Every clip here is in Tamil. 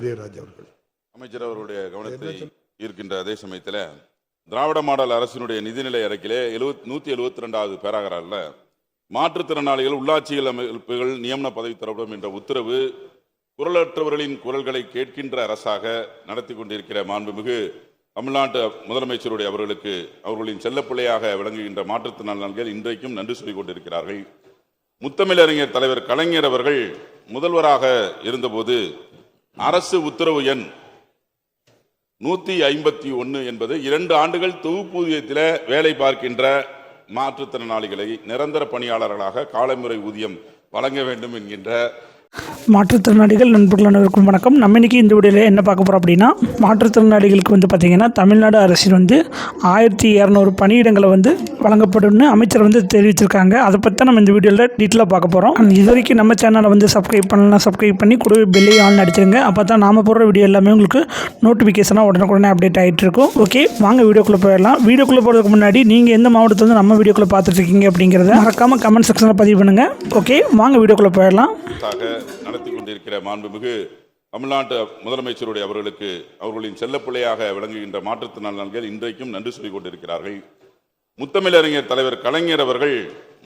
உதயராஜ் அவர்கள். அமைச்சர் அவர்களுடைய கவனத்தை ஈர்க்கின்ற அதே சமயத்தில் திராவிட மாடல் அரசினுடைய நிதிநிலை அறிக்கையிலே எழுவத் நூற்றி எழுபத்தி ரெண்டாவது பேராகரால மாற்றுத்திறனாளிகள் உள்ளாட்சிகள் அமைப்புகள் நியமன பதவி தரப்படும் என்ற உத்தரவு குரலற்றவர்களின் குரல்களை கேட்கின்ற அரசாக நடத்தி கொண்டிருக்கிற மாண்புமிகு தமிழ்நாட்டு முதலமைச்சருடைய அவர்களுக்கு அவர்களின் செல்லப்பிள்ளையாக விளங்குகின்ற மாற்றுத்திறனாளிகள் இன்றைக்கும் நன்றி சொல்லிக் கொண்டிருக்கிறார்கள். முத்தமிழறிஞர் தலைவர் கலைஞர் அவர்கள் முதல்வராக இருந்தபோது அரசு உத்தரவு எண் நூத்தி ஐம்பத்தி ஒன்னு என்பது இரண்டு ஆண்டுகள் தொகுப்பூதியத்தில் வேலை பார்க்கின்ற மாற்றுத்திறனாளிகளை நிரந்தர பணியாளர்களாக காலமுறை ஊதியம் வழங்க வேண்டும் என்கின்ற மாற்றுத்திறனாளிகள் நண்பர்கள் அனைவருக்கும் வணக்கம். நம்ம இன்னைக்கு இந்த வீடியோவில் என்ன பார்க்க போகிறோம் அப்படின்னா மாற்றுத்திறனாளிகளுக்கு வந்து பார்த்திங்கன்னா தமிழ்நாடு அரசின் வந்து ஆயிரத்தி இரநூறு பணியிடங்களை வந்து வழங்கப்படும்னு அமைச்சர் வந்து தெரிவிச்சிருக்காங்க அதை பற்றி தான் நம்ம இந்த வீடியோவில் டீட்டெயிலாக பார்க்க போகிறோம் இது வரைக்கும் நம்ம சேனலை வந்து சப்ஸ்கிரைப் பண்ணலாம் சப்ஸ்கிரைப் பண்ணி கூடவே பெல்லையும் ஆன் அடிச்சிருங்க. அப்போ தான் நாம போடுற வீடியோ எல்லாமே உங்களுக்கு நோட்டிஃபிகேஷனாக உடனுக்குடனே அப்டேட் ஆகிட்டு இருக்கும். ஓகே வாங்க வீடியோக்குள்ளே போயிடலாம். வீடியோக்குள்ளே போகிறதுக்கு முன்னாடி நீங்கள் எந்த மாவட்டத்தில் வந்து நம்ம வீடியோக்குள்ளே பார்த்துட்டு இருக்கீங்க அப்படிங்கிறத மறக்காமல் கமெண்ட் செக்ஷனில் பதிவு பண்ணுங்கள் ஓகே வாங்க வீடியோக்குள்ளே போயிடலாம். நடத்தி கொண்டிருக்கிற மாண்புமிகு தமிழ்நாட்டு முதலமைச்சருடைய அவர்களுக்கு அவர்களின் செல்லப்பிள்ளையாக விளங்குகின்ற மாற்றுத்திறனாளிகள் இன்றைக்கும் நன்றி சொல்லிக் கொண்டிருக்கிறார்கள். முத்தமிழறிஞர் தலைவர் கலைஞர் அவர்கள்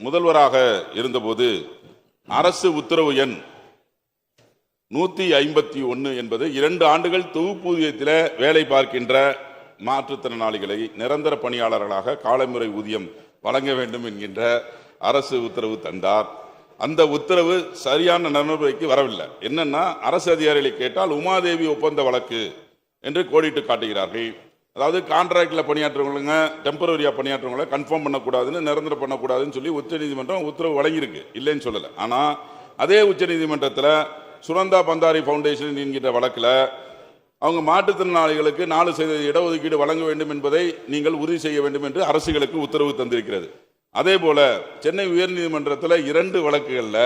முதல்வராக இருந்தபோது அரசு உத்தரவு எண் நூத்தி ஐம்பத்தி ஒன்று என்பது இரண்டு ஆண்டுகள் தொகுப்பூதியத்தில் வேலை பார்க்கின்ற மாற்றுத்திறனாளிகளை நிரந்தர பணியாளர்களாக காலமுறை ஊதியம் வழங்க வேண்டும் என்கின்ற அரசு உத்தரவு தந்தார். அந்த உத்தரவு சரியான நடைமுறைக்கு வரவில்லை. என்னன்னா அரசு அதிகாரிகளை கேட்டால் உமாதேவி ஒப்பந்த வழக்கு என்று கோடிட்டு காட்டுகிறார்கள். அதாவது கான்ட்ராக்டில் பணியாற்றுறவங்களுங்க டெம்பரரியாக பணியாற்றவங்களை கன்ஃபார்ம் பண்ணக்கூடாதுன்னு நிரந்தரம் பண்ணக்கூடாதுன்னு சொல்லி உச்சநீதிமன்றம் உத்தரவு வழங்கியிருக்கு. இல்லைன்னு சொல்லலை. ஆனால் அதே உச்சநீதிமன்றத்தில் சுனந்தா பந்தாரி ஃபவுண்டேஷன் என்கின்ற வழக்கில் அவங்க மாற்றுத்திறனாளிகளுக்கு நாலு சதவீத இடஒதுக்கீடு வழங்க வேண்டும் என்பதை நீங்கள் உறுதி செய்ய வேண்டும் என்று அரசுகளுக்கு உத்தரவு தந்திருக்கிறது. அதே போல சென்னை உயர்நீதிமன்றத்தில் இரண்டு வழக்குகளில்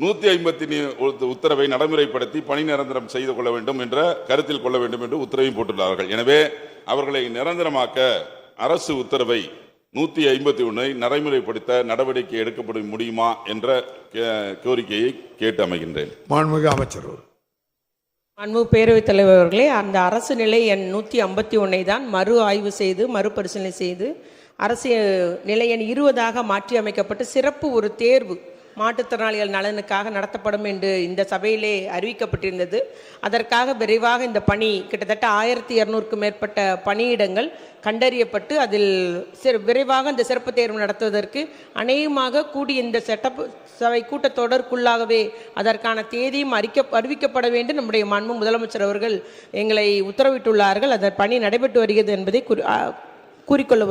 நூத்தி ஐம்பத்தி உத்தரவை நடைமுறைப்படுத்தி பணி நிரந்தரம் செய்து கொள்ள வேண்டும் என்ற கருத்தில் கொள்ள வேண்டும் என்று உத்தரவையும் போட்டுள்ளார்கள். எனவே அவர்களை நிரந்தரமாக்க அரசு உத்தரவை நூத்தி ஐம்பத்தி ஒன்னை நடைமுறைப்படுத்த நடவடிக்கை எடுக்கப்பட முடியுமா என்ற கே- கோரிக்கையை கேட்டு அமைகின்றேன். மாண்புமிகு அமைச்சர் அவர்கள். அன்பு பேரவைத் தலைவர் அவர்களே அந்த அரசு நிலை எண் நூற்றி ஐம்பத்தி ஒன்றை தான் மறு ஆய்வு செய்து மறுபரிசீலனை செய்து அரசு நிலையன் இருபதாக மாற்றி அமைக்கப்பட்டு சிறப்பு ஒரு தேர்வு. மாற்றுத்திறனாளிகள் நலனுக்காக நடத்தப்படும் என்று இந்த சபையிலே அறிவிக்கப்பட்டிருந்தது. அதற்காக விரைவாக இந்த பணி கிட்டத்தட்ட ஆயிரத்தி இரநூறுக்கும் மேற்பட்ட பணியிடங்கள் கண்டறியப்பட்டு அதில் சிறு விரைவாக இந்த சிறப்பு தேர்வு நடத்துவதற்கு அநேகமாக கூடிய இந்த செட்டப் சபை கூட்டத்தொடருக்குள்ளாகவே அதற்கான தேதியும் அறிக்க அறிவிக்கப்பட வேண்டும். நம்முடைய மாண்பு முதலமைச்சர் அவர்கள் எங்களை உத்தரவிட்டுள்ளார்கள். அதன் பணி நடைபெற்று வருகிறது என்பதை குறி- கூறிக்கொள்ள